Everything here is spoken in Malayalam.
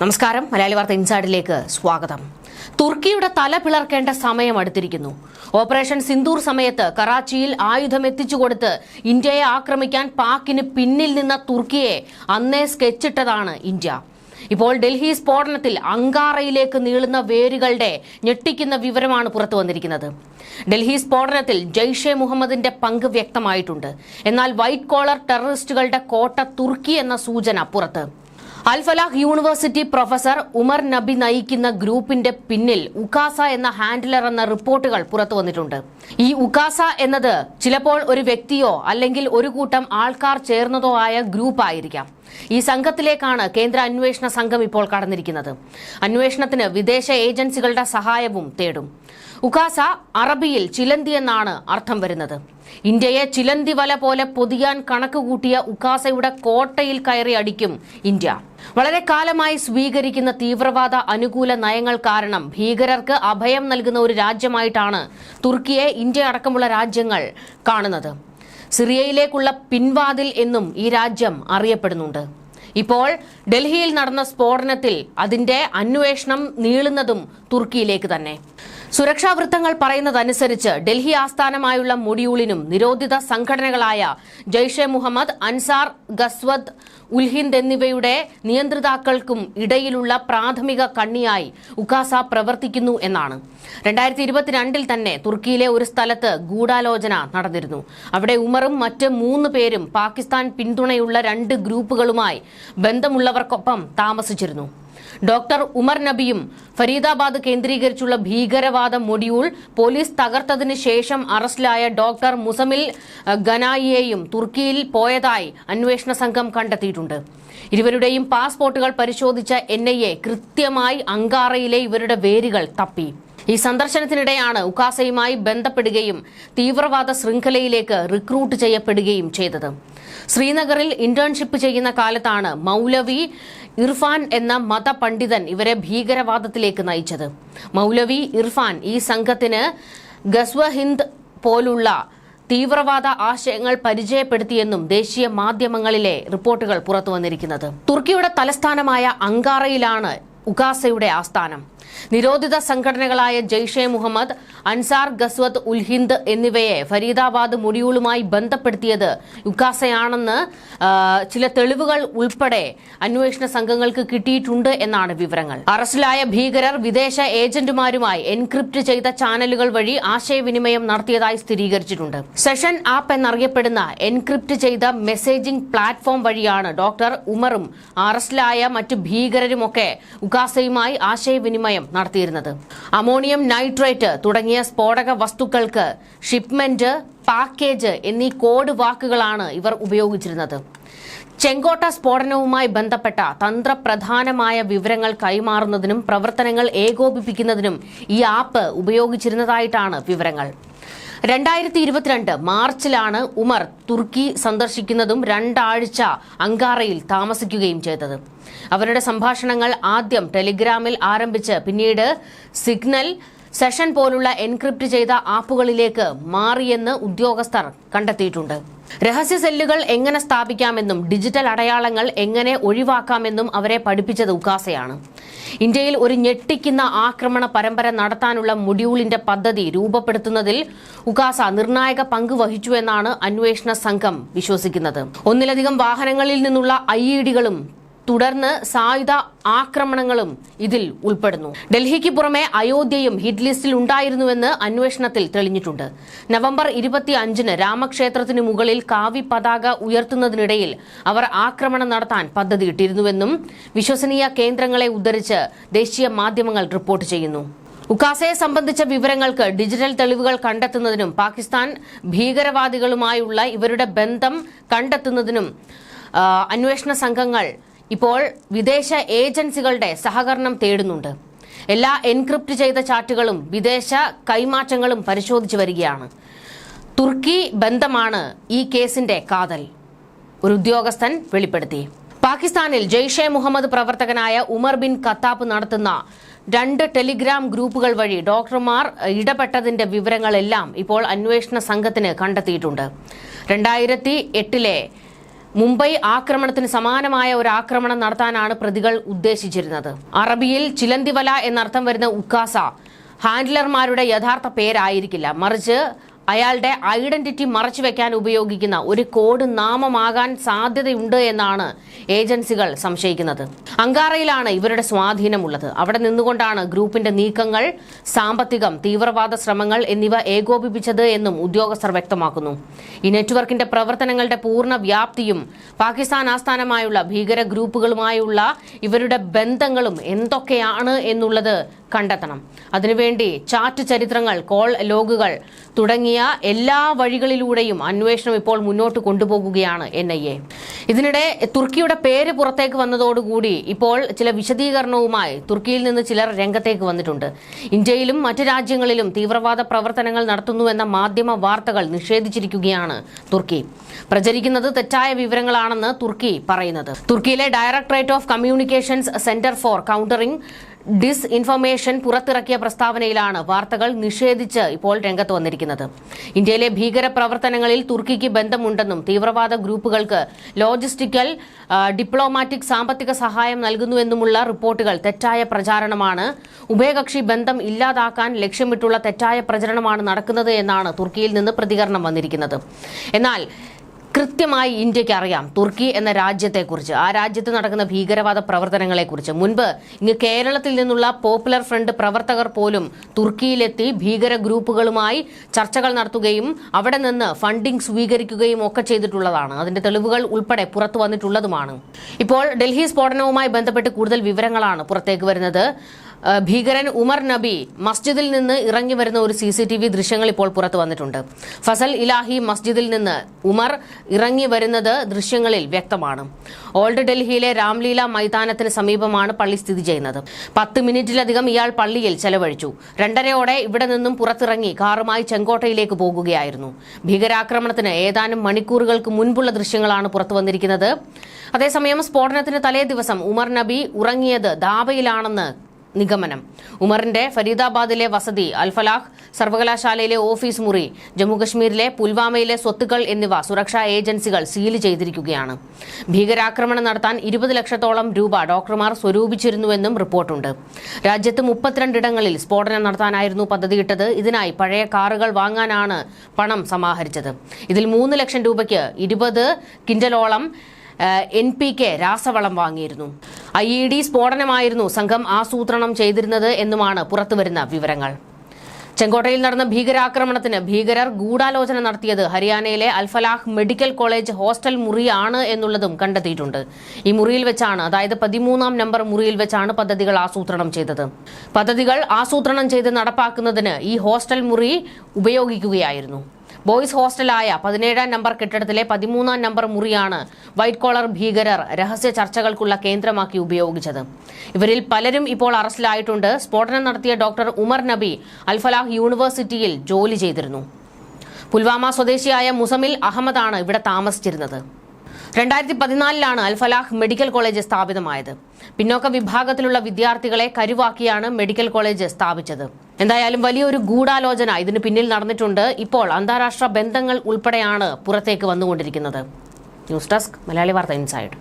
നമസ്കാരം. മലയാളി വാർത്ത ഇൻസൈഡിലേക്ക് സ്വാഗതം. തുർക്കിയുടെ തല പിളർക്കേണ്ട സമയം അടുത്തിരിക്കുന്നു. ഓപ്പറേഷൻ സിന്ദൂർ സമയത്ത് കറാച്ചിയിൽ ആയുധം എത്തിച്ചുകൊടുത്ത് ഇന്ത്യയെ ആക്രമിക്കാൻ പാക്കിന് പിന്നിൽ നിന്ന തുർക്കിയെ അന്നേ സ്കെച്ചിട്ടതാണ് ഇന്ത്യ. ഇപ്പോൾ ഡൽഹി സ്ഫോടനത്തിൽ അങ്കാറയിലേക്ക് നീളുന്ന വേരുകളുടെ ഞെട്ടിക്കുന്ന വിവരമാണ് പുറത്തു വന്നിരിക്കുന്നത്. ഡൽഹി സ്ഫോടനത്തിൽ ജെയ്ഷെ മുഹമ്മദിന്റെ പങ്ക് വ്യക്തമായിട്ടുണ്ട്. എന്നാൽ വൈറ്റ് കോളർ ടെററിസ്റ്റുകളുടെ കോട്ട തുർക്കി എന്ന സൂചന പുറത്ത്. അൽഫലാഹ് യൂണിവേഴ്സിറ്റി പ്രൊഫസർ ഉമർ നബി നയിക്കുന്ന ഗ്രൂപ്പിന്റെ പിന്നിൽ ഉക്കാസ എന്ന ഹാൻഡിലർ എന്ന റിപ്പോർട്ടുകൾ പുറത്തു വന്നിട്ടുണ്ട്. ഈ ഉക്കാസ എന്നത് ചിലപ്പോൾ ഒരു വ്യക്തിയോ അല്ലെങ്കിൽ ഒരു കൂട്ടം ആൾക്കാർ ചേർന്നതോ ആയ ഗ്രൂപ്പായിരിക്കാം. ഈ സംഘത്തിലേക്കാണ് കേന്ദ്ര അന്വേഷണ സംഘം ഇപ്പോൾ കടന്നിരിക്കുന്നത്. അന്വേഷണത്തിന് വിദേശ ഏജൻസികളുടെ സഹായവും തേടും. ഉക്കാസ അറബിയിൽ ചിലന്തി എന്നാണ് അർത്ഥം വരുന്നത്. ഇന്ത്യയെ ചിലന്തി വല പോലെ പൊതിയാൻ കണക്കുകൂട്ടിയ ഉക്കാസയുടെ കോട്ടയിൽ കയറി അടിക്കും ഇന്ത്യ. വളരെ കാലമായി സ്വീകരിക്കുന്ന തീവ്രവാദ അനുകൂല നയങ്ങൾ കാരണം ഭീകരർക്ക് അഭയം നൽകുന്ന ഒരു രാജ്യമായിട്ടാണ് തുർക്കിയെ ഇന്ത്യ അടക്കമുള്ള രാജ്യങ്ങൾ കാണുന്നത്. സിറിയയിലേക്കുള്ള പിൻവാതിൽ എന്നും ഈ രാജ്യം അറിയപ്പെടുന്നുണ്ട്. ഇപ്പോൾ ഡൽഹിയിൽ നടന്ന സ്ഫോടനത്തിൽ അതിന്റെ അന്വേഷണം നീളുന്നതും തുർക്കിയിലേക്ക് തന്നെ. സുരക്ഷാ വൃത്തങ്ങൾ പറയുന്നതനുസരിച്ച് ഡൽഹി ആസ്ഥാനമായുള്ള മൊഡ്യൂളിനും നിരോധിത സംഘടനകളായ ജയ്ഷെ മുഹമ്മദ് അൻസാർ ഗസ്വദ് ഉൽഹിന്ദ് എന്നിവയുടെ നിയന്ത്രിതാക്കൾക്കും ഇടയിലുള്ള പ്രാഥമിക കണ്ണിയായി ഉക്കാസ പ്രവർത്തിക്കുന്നു എന്നാണ്. രണ്ടായിരത്തി ഇരുപത്തിരണ്ടിൽ തന്നെ തുർക്കിയിലെ ഒരു സ്ഥലത്ത് ഗൂഢാലോചന നടന്നിരുന്നു. അവിടെ ഉമറും മറ്റ് മൂന്ന് പേരും പാകിസ്ഥാൻ പിന്തുണയുള്ള രണ്ട് ഗ്രൂപ്പുകളുമായി ബന്ധമുള്ളവർക്കൊപ്പം താമസിച്ചിരുന്നു. ഡോക്ടർ ഉമർ നബിയും ഫരീദാബാദ് കേന്ദ്രീകരിച്ചുള്ള ഭീകരവാദ മൊഡ്യൂൾ പോലീസ് തകർത്തതിന് ശേഷം അറസ്റ്റിലായ ഡോക്ടർ മുസമിൽ ഗനായിയെയും തുർക്കിയിൽ പോയതായി അന്വേഷണ സംഘം കണ്ടെത്തിയിട്ടുണ്ട്. ഇരുവരുടെയും പാസ്പോർട്ടുകൾ പരിശോധിച്ച എൻ കൃത്യമായി അങ്കാറയിലെ ഇവരുടെ വേരുകൾ തപ്പി. ഈ സന്ദർശനത്തിനിടെയാണ് ഉക്കാസയുമായി ബന്ധപ്പെടുകയും തീവ്രവാദ ശൃംഖലയിലേക്ക് റിക്രൂട്ട് ചെയ്യപ്പെടുകയും ചെയ്തത്. ശ്രീനഗറിൽ ഇന്റേൺഷിപ്പ് ചെയ്യുന്ന കാലത്താണ് മൗലവി ഇർഫാൻ എന്ന മതപണ്ഡിതൻ ഇവരെ ഭീകരവാദത്തിലേക്ക് നയിച്ചത്. മൗലവി ഇർഫാൻ ഈ സംഘത്തിന് ഗസ്വഹിന്ദ് പോലുള്ള തീവ്രവാദ ആശയങ്ങൾ പരിചയപ്പെടുത്തിയെന്നും ദേശീയ മാധ്യമങ്ങളിലെ റിപ്പോർട്ടുകൾ പുറത്തുവന്നിരിക്കുന്നത്. തുർക്കിയുടെ തലസ്ഥാനമായ അങ്കാറയിലാണ് ഉഗാസയുടെ ആസ്ഥാനം. നിരോധിത സംഘടനകളായ ജെയ്ഷെ മുഹമ്മദ് അൻസാർ ഗസ്വത് ഉൽഹിന്ദ് എന്നിവയെ ഫരീദാബാദ് മൊഡ്യൂളുമായി ബന്ധപ്പെടുത്തിയത് യുക്കാസയാണെന്ന് ചില തെളിവുകൾ ഉൾപ്പെടെ അന്വേഷണ സംഘങ്ങൾക്ക് കിട്ടിയിട്ടുണ്ട് എന്നാണ് വിവരങ്ങൾ. അറസ്റ്റിലായ ഭീകരർ വിദേശ ഏജന്റുമാരുമായി എൻക്രിപ്റ്റ് ചെയ്ത ചാനലുകൾ വഴി ആശയവിനിമയം നടത്തിയതായി സ്ഥിരീകരിച്ചിട്ടുണ്ട്. സെഷൻ ആപ്പ് എന്നറിയപ്പെടുന്ന എൻക്രിപ്റ്റ് ചെയ്ത മെസ്സേജിംഗ് പ്ലാറ്റ്ഫോം വഴിയാണ് ഡോക്ടർ ഉമറും അറസ്റ്റിലായ മറ്റ് ഭീകരരുമൊക്കെ ഉക്കാസയുമായി ആശയവിനിമയം നടത്തിയിരുന്നത്. അമോണിയം നൈട്രേറ്റ് തുടങ്ങിയ സ്ഫോടക വസ്തുക്കൾക്ക് ഷിപ്മെന്റ് പാക്കേജ് എന്നീ കോഡ് വാക്കുകളാണ് ഇവർ ഉപയോഗിച്ചിരുന്നത്. ചെങ്കോട്ട സ്ഫോടനവുമായി ബന്ധപ്പെട്ട തന്ത്രപ്രധാനമായ വിവരങ്ങൾ കൈമാറുന്നതിനും പ്രവർത്തനങ്ങൾ ഏകോപിപ്പിക്കുന്നതിനും ഈ ആപ്പ് ഉപയോഗിച്ചിരുന്നതായിട്ടാണ് വിവരങ്ങൾ. രണ്ടായിരത്തി ഇരുപത്തിരണ്ട് മാർച്ചിലാണ് ഉമർ തുർക്കി സന്ദർശിക്കുന്നതും രണ്ടാഴ്ച അങ്കാറയിൽ താമസിക്കുകയും ചെയ്തത്. അവരുടെ സംഭാഷണങ്ങൾ ആദ്യം ടെലിഗ്രാമിൽ ആരംഭിച്ച് പിന്നീട് സിഗ്നൽ സെഷൻ പോലുള്ള എൻക്രിപ്റ്റ് ചെയ്ത ആപ്പുകളിലേക്ക് മാറിയെന്ന് ഉദ്യോഗസ്ഥർ കണ്ടെത്തിയിട്ടുണ്ട്. രഹസ്യ സെല്ലുകൾ എങ്ങനെ സ്ഥാപിക്കാമെന്നും ഡിജിറ്റൽ അടയാളങ്ങൾ എങ്ങനെ ഒഴിവാക്കാമെന്നും അവരെ പഠിപ്പിച്ചത് ഉക്കാസയാണ് ഇന്ത്യയിൽ ഒരു ഞെട്ടിക്കുന്ന ആക്രമണ പരമ്പര നടത്താനുള്ള മൊഡ്യൂളിന്റെ പദ്ധതി രൂപപ്പെടുത്തുന്നതിൽ ഉക്കാസ നിർണായക പങ്ക് വഹിച്ചുവെന്നാണ് അന്വേഷണ സംഘം വിശ്വസിക്കുന്നത്. ഒന്നിലധികം വാഹനങ്ങളിൽ നിന്നുള്ള ഐ തുടർന്ന് സായുധ ആക്രമണങ്ങളും ഇതിൽ ഉൾപ്പെടുന്നു. ഡൽഹിക്ക് പുറമെ അയോധ്യയും ഹിറ്റ് ലിസ്റ്റിൽ ഉണ്ടായിരുന്നുവെന്ന് അന്വേഷണത്തിൽ തെളിഞ്ഞിട്ടുണ്ട്. നവംബർ ഇരുപത്തി അഞ്ചിന് രാമക്ഷേത്രത്തിന് മുകളിൽ കാവി പതാക ഉയർത്തുന്നതിനിടയിൽ അവർ ആക്രമണം നടത്താൻ പദ്ധതിയിട്ടിരുന്നുവെന്നും വിശ്വസനീയ കേന്ദ്രങ്ങളെ ഉദ്ധരിച്ച് ദേശീയ മാധ്യമങ്ങൾ റിപ്പോർട്ട് ചെയ്യുന്നു. ഉക്കാസയെ സംബന്ധിച്ച വിവരങ്ങൾക്ക് ഡിജിറ്റൽ തെളിവുകൾ കണ്ടെത്തുന്നതിനും പാകിസ്ഥാൻ ഭീകരവാദികളുമായുള്ള ഇവരുടെ ബന്ധം കണ്ടെത്തുന്നതിനും അന്വേഷണ സംഘങ്ങൾ ഇപ്പോൾ വിദേശ ഏജൻസികളുടെ സഹകരണം തേടുന്നുണ്ട്. എല്ലാ എൻക്രിപ്റ്റ് ചെയ്ത ചാറ്റുകളും വിദേശ കൈമാറ്റങ്ങളും പരിശോധിച്ചു വരികയാണ്. തുർക്കി ബന്ധമാണ് ഈ കേസിന്റെ കാതൽ. ഒരു ഉദ്യോഗസ്ഥൻ വെളിപ്പെടുത്തി. പാകിസ്ഥാനിൽ ജെയ്ഷെ മുഹമ്മദ് പ്രവർത്തകനായ ഉമർ ബിൻ ഖത്താബ് നടത്തുന്ന രണ്ട് ടെലിഗ്രാം ഗ്രൂപ്പുകൾ വഴി ഡോക്ടർമാർ ഇടപെട്ടതിന്റെ വിവരങ്ങളെല്ലാം ഇപ്പോൾ അന്വേഷണ സംഘത്തിന് കണ്ടെത്തിയിട്ടുണ്ട്. രണ്ടായിരത്തി എട്ടിലെ മുംബൈ ആക്രമണത്തിന് സമാനമായ ഒരു ആക്രമണം നടത്താനാണ് പ്രതികൾ ഉദ്ദേശിച്ചിരുന്നത്. അറബിയിൽ ചിലന്തിവല എന്നർത്ഥം വരുന്ന ഉക്കാസ ഹാൻഡ്ലർമാരുടെ യഥാർത്ഥ പേരായിരിക്കില്ല. മറിച്ച് അയാളുടെ ഐഡന്റിറ്റി മറച്ചുവെക്കാൻ ഉപയോഗിക്കുന്ന ഒരു കോഡ് നാമമാകാൻ സാധ്യതയുണ്ട് എന്നാണ് ഏജൻസികൾ സംശയിക്കുന്നത്. അങ്കാറയിലാണ് ഇവരുടെ സ്വാധീനമുള്ളത്. അവിടെ നിന്നുകൊണ്ടാണ് ഗ്രൂപ്പിന്റെ നീക്കങ്ങൾ സാമ്പത്തികം തീവ്രവാദ ശ്രമങ്ങൾ എന്നിവ ഏകോപിപ്പിച്ചത് എന്നും ഉദ്യോഗസ്ഥർ വ്യക്തമാക്കുന്നു. ഈ നെറ്റ്വർക്കിന്റെ പ്രവർത്തനങ്ങളുടെ പൂർണ വ്യാപ്തിയും പാകിസ്ഥാൻ ആസ്ഥാനമായുള്ള ഭീകര ഗ്രൂപ്പുകളുമായുള്ള ഇവരുടെ ബന്ധങ്ങളും എന്തൊക്കെയാണ് എന്നുള്ളത് കണ്ടെത്തണം. അതിനുവേണ്ടി ചാറ്റ് ചരിത്രങ്ങൾ കോൾ ലോഗുകൾ തുടങ്ങിയ എല്ലാ വഴികളിലൂടെയും അന്വേഷണം ഇപ്പോൾ മുന്നോട്ട് കൊണ്ടുപോകുകയാണ് എൻ ഐ എ ഇതിനിടെ തുർക്കിയുടെ പേര് പുറത്തേക്ക് വന്നതോടുകൂടി ഇപ്പോൾ ചില വിശദീകരണവുമായി തുർക്കിയിൽ നിന്ന് ചിലർ രംഗത്തേക്ക് വന്നിട്ടുണ്ട്. ഇന്ത്യയിലും മറ്റ് രാജ്യങ്ങളിലും തീവ്രവാദ പ്രവർത്തനങ്ങൾ നടത്തുന്നുവെന്ന മാധ്യമ വാർത്തകൾ നിഷേധിച്ചിരിക്കുകയാണ് തുർക്കി. പ്രചരിക്കുന്നത് തെറ്റായ വിവരങ്ങളാണെന്ന് തുർക്കി പറയുന്നത്. തുർക്കിയിലെ directorate of communications centre for countering disinformation പുറത്തിറക്കിയ പ്രസ്താവനയിലാണ് വാർത്തകൾ നിഷേധിച്ച് ഇപ്പോൾ രംഗത്ത് വന്നിരിക്കുന്നത്. ഇന്ത്യയിലെ ഭീകര പ്രവർത്തനങ്ങളിൽ തുർക്കിക്ക് ബന്ധമുണ്ടെന്നും തീവ്രവാദ ഗ്രൂപ്പുകൾക്ക് ലോജിസ്റ്റിക്കൽ ഡിപ്ലോമാറ്റിക് സാമ്പത്തിക സഹായം നൽകുന്നുവെന്നുമുള്ള റിപ്പോർട്ടുകൾ തെറ്റായ പ്രചാരണമാണ്. ഉഭയകക്ഷി ബന്ധം ഇല്ലാതാക്കാൻ ലക്ഷ്യമിട്ടുള്ള തെറ്റായ പ്രചരണമാണ് നടക്കുന്നത് എന്നാണ് തുർക്കിയിൽ നിന്ന് പ്രതികരണം വന്നിരിക്കുന്നത്. എന്നാൽ കൃത്യമായി ഇന്ത്യയ്ക്ക് അറിയാം തുർക്കി എന്ന രാജ്യത്തെക്കുറിച്ച്. ആ രാജ്യത്ത് നടക്കുന്ന ഭീകരവാദ പ്രവർത്തനങ്ങളെക്കുറിച്ച്. മുൻപ് ഇങ്ങ് കേരളത്തിൽ നിന്നുള്ള പോപ്പുലർ ഫ്രണ്ട് പ്രവർത്തകർ പോലും തുർക്കിയിലെത്തി ഭീകര ഗ്രൂപ്പുകളുമായി ചർച്ചകൾ നടത്തുകയും അവിടെ നിന്ന് ഫണ്ടിംഗ് സ്വീകരിക്കുകയും ഒക്കെ ചെയ്തിട്ടുള്ളതാണ്. അതിന്റെ തെളിവുകൾ ഉൾപ്പെടെ പുറത്തു വന്നിട്ടുള്ളതുമാണ്. ഇപ്പോൾ ഡൽഹി സ്ഫോടനവുമായി ബന്ധപ്പെട്ട് കൂടുതൽ വിവരങ്ങളാണ് പുറത്തേക്ക് വരുന്നത്. ഭീകരൻ ഉമർ നബി മസ്ജിദിൽ നിന്ന് ഇറങ്ങി വരുന്ന ഒരു സി സി ടി വി ദൃശ്യങ്ങൾ ഇപ്പോൾ പുറത്തു വന്നിട്ടുണ്ട്. ഫസൽ ഇലാഹി മസ്ജിദിൽ നിന്ന് ഉമർ ഇറങ്ങി വരുന്നത് ദൃശ്യങ്ങളിൽ വ്യക്തമാണ്. ഓൾഡ് ഡൽഹിയിലെ രാംലീല മൈതാനത്തിന് സമീപമാണ് പള്ളി സ്ഥിതി ചെയ്യുന്നത്. പത്ത് മിനിറ്റിലധികം ഇയാൾ പള്ളിയിൽ ചെലവഴിച്ചു. രണ്ടരയോടെ ഇവിടെ നിന്നും പുറത്തിറങ്ങി കാറുമായി ചെങ്കോട്ടയിലേക്ക് പോകുകയായിരുന്നു. ഭീകരാക്രമണത്തിന് ഏതാനും മണിക്കൂറുകൾക്ക് മുൻപുള്ള ദൃശ്യങ്ങളാണ് പുറത്തു വന്നിരിക്കുന്നത്. അതേസമയം സ്ഫോടനത്തിന് തലേ ദിവസം ഉമർ നബി ഉറങ്ങിയത് ദാബയിലാണെന്ന് നിഗമനം. ഉമറിന്റെ ഫരീദാബാദിലെ വസതി അൽഫലാഹ് സർവകലാശാലയിലെ ഓഫീസ് മുറി ജമ്മുകശ്മീരിലെ പുൽവാമയിലെ സ്വത്തുക്കൾ എന്നിവ സുരക്ഷാ ഏജൻസികൾ സീൽ ചെയ്തിരിക്കുകയാണ്. ഭീകരാക്രമണം നടത്താൻ ഇരുപത് ലക്ഷത്തോളം രൂപ ഡോക്ടർമാർ സ്വരൂപിച്ചിരുന്നുവെന്നും റിപ്പോർട്ടുണ്ട്. രാജ്യത്ത് മുപ്പത്തിരണ്ടിടങ്ങളിൽ സ്ഫോടനം നടത്താനായിരുന്നു പദ്ധതിയിട്ടത്. ഇതിനായി പഴയ കാറുകൾ വാങ്ങാനാണ് പണം സമാഹരിച്ചത്. ഇതിൽ മൂന്ന് ലക്ഷം രൂപയ്ക്ക് ഇരുപത് കിൻഡലോളം എൻ പി കെ രാസവളം വാങ്ങിയിരുന്നു. ഐ ഇ ഡി സ്ഫോടനമായിരുന്നു. സംഘം ആസൂത്രണം ചെയ്തിരുന്നത് എന്നുമാണ് പുറത്തുവരുന്ന വിവരങ്ങൾ. ചെങ്കോട്ടയിൽ നടന്ന ഭീകരാക്രമണത്തിന് ഭീകരർ ഗൂഢാലോചന നടത്തിയത് ഹരിയാനയിലെ അൽഫലാഹ് മെഡിക്കൽ കോളേജ് ഹോസ്റ്റൽ മുറിയാണ് എന്നുള്ളതും കണ്ടെത്തിയിട്ടുണ്ട്. ഈ മുറിയിൽ വെച്ചാണ് അതായത് പതിമൂന്നാം നമ്പർ മുറിയിൽ വെച്ചാണ് പദ്ധതികൾ ആസൂത്രണം ചെയ്തത്. പദ്ധതികൾ ആസൂത്രണം ചെയ്ത് നടപ്പാക്കുന്നതിന് ഈ ഹോസ്റ്റൽ മുറി ഉപയോഗിക്കുകയായിരുന്നു. ബോയ്സ് ഹോസ്റ്റലായ പതിനേഴാം നമ്പർ കെട്ടിടത്തിലെ പതിമൂന്നാം നമ്പർ മുറിയാണ് വൈറ്റ് കോളർ ഭീകരർ രഹസ്യ ചർച്ചകൾക്കുള്ള കേന്ദ്രമാക്കി ഉപയോഗിച്ചത്. ഇവരിൽ പലരും ഇപ്പോൾ അറസ്റ്റിലായിട്ടുണ്ട്. സ്ഫോടനം നടത്തിയ ഡോക്ടർ ഉമർ നബി അൽഫലാഹ് യൂണിവേഴ്സിറ്റിയിൽ ജോലി ചെയ്തിരുന്നു. പുൽവാമ സ്വദേശിയായ മുസമിൽ അഹമ്മദാണ് ഇവിടെ താമസിച്ചിരുന്നത്. രണ്ടായിരത്തി പതിനാലിലാണ് അൽഫലാഹ് മെഡിക്കൽ കോളേജ് സ്ഥാപിതമായത്. പിന്നോക്ക വിഭാഗത്തിലുള്ള വിദ്യാർത്ഥികളെ കരുവാക്കിയാണ് മെഡിക്കൽ കോളേജ് സ്ഥാപിച്ചത്. എന്തായാലും വലിയൊരു ഗൂഢാലോചന ഇതിന് പിന്നിൽ നടന്നിട്ടുണ്ട്. ഇപ്പോൾ അന്താരാഷ്ട്ര ബന്ധങ്ങൾ ഉൾപ്പെടെയാണ് പുറത്തേക്ക് വന്നുകൊണ്ടിരിക്കുന്നത്. ന്യൂസ് ഡെസ്ക് മലയാളി വാർത്ത ഇൻസൈഡ്.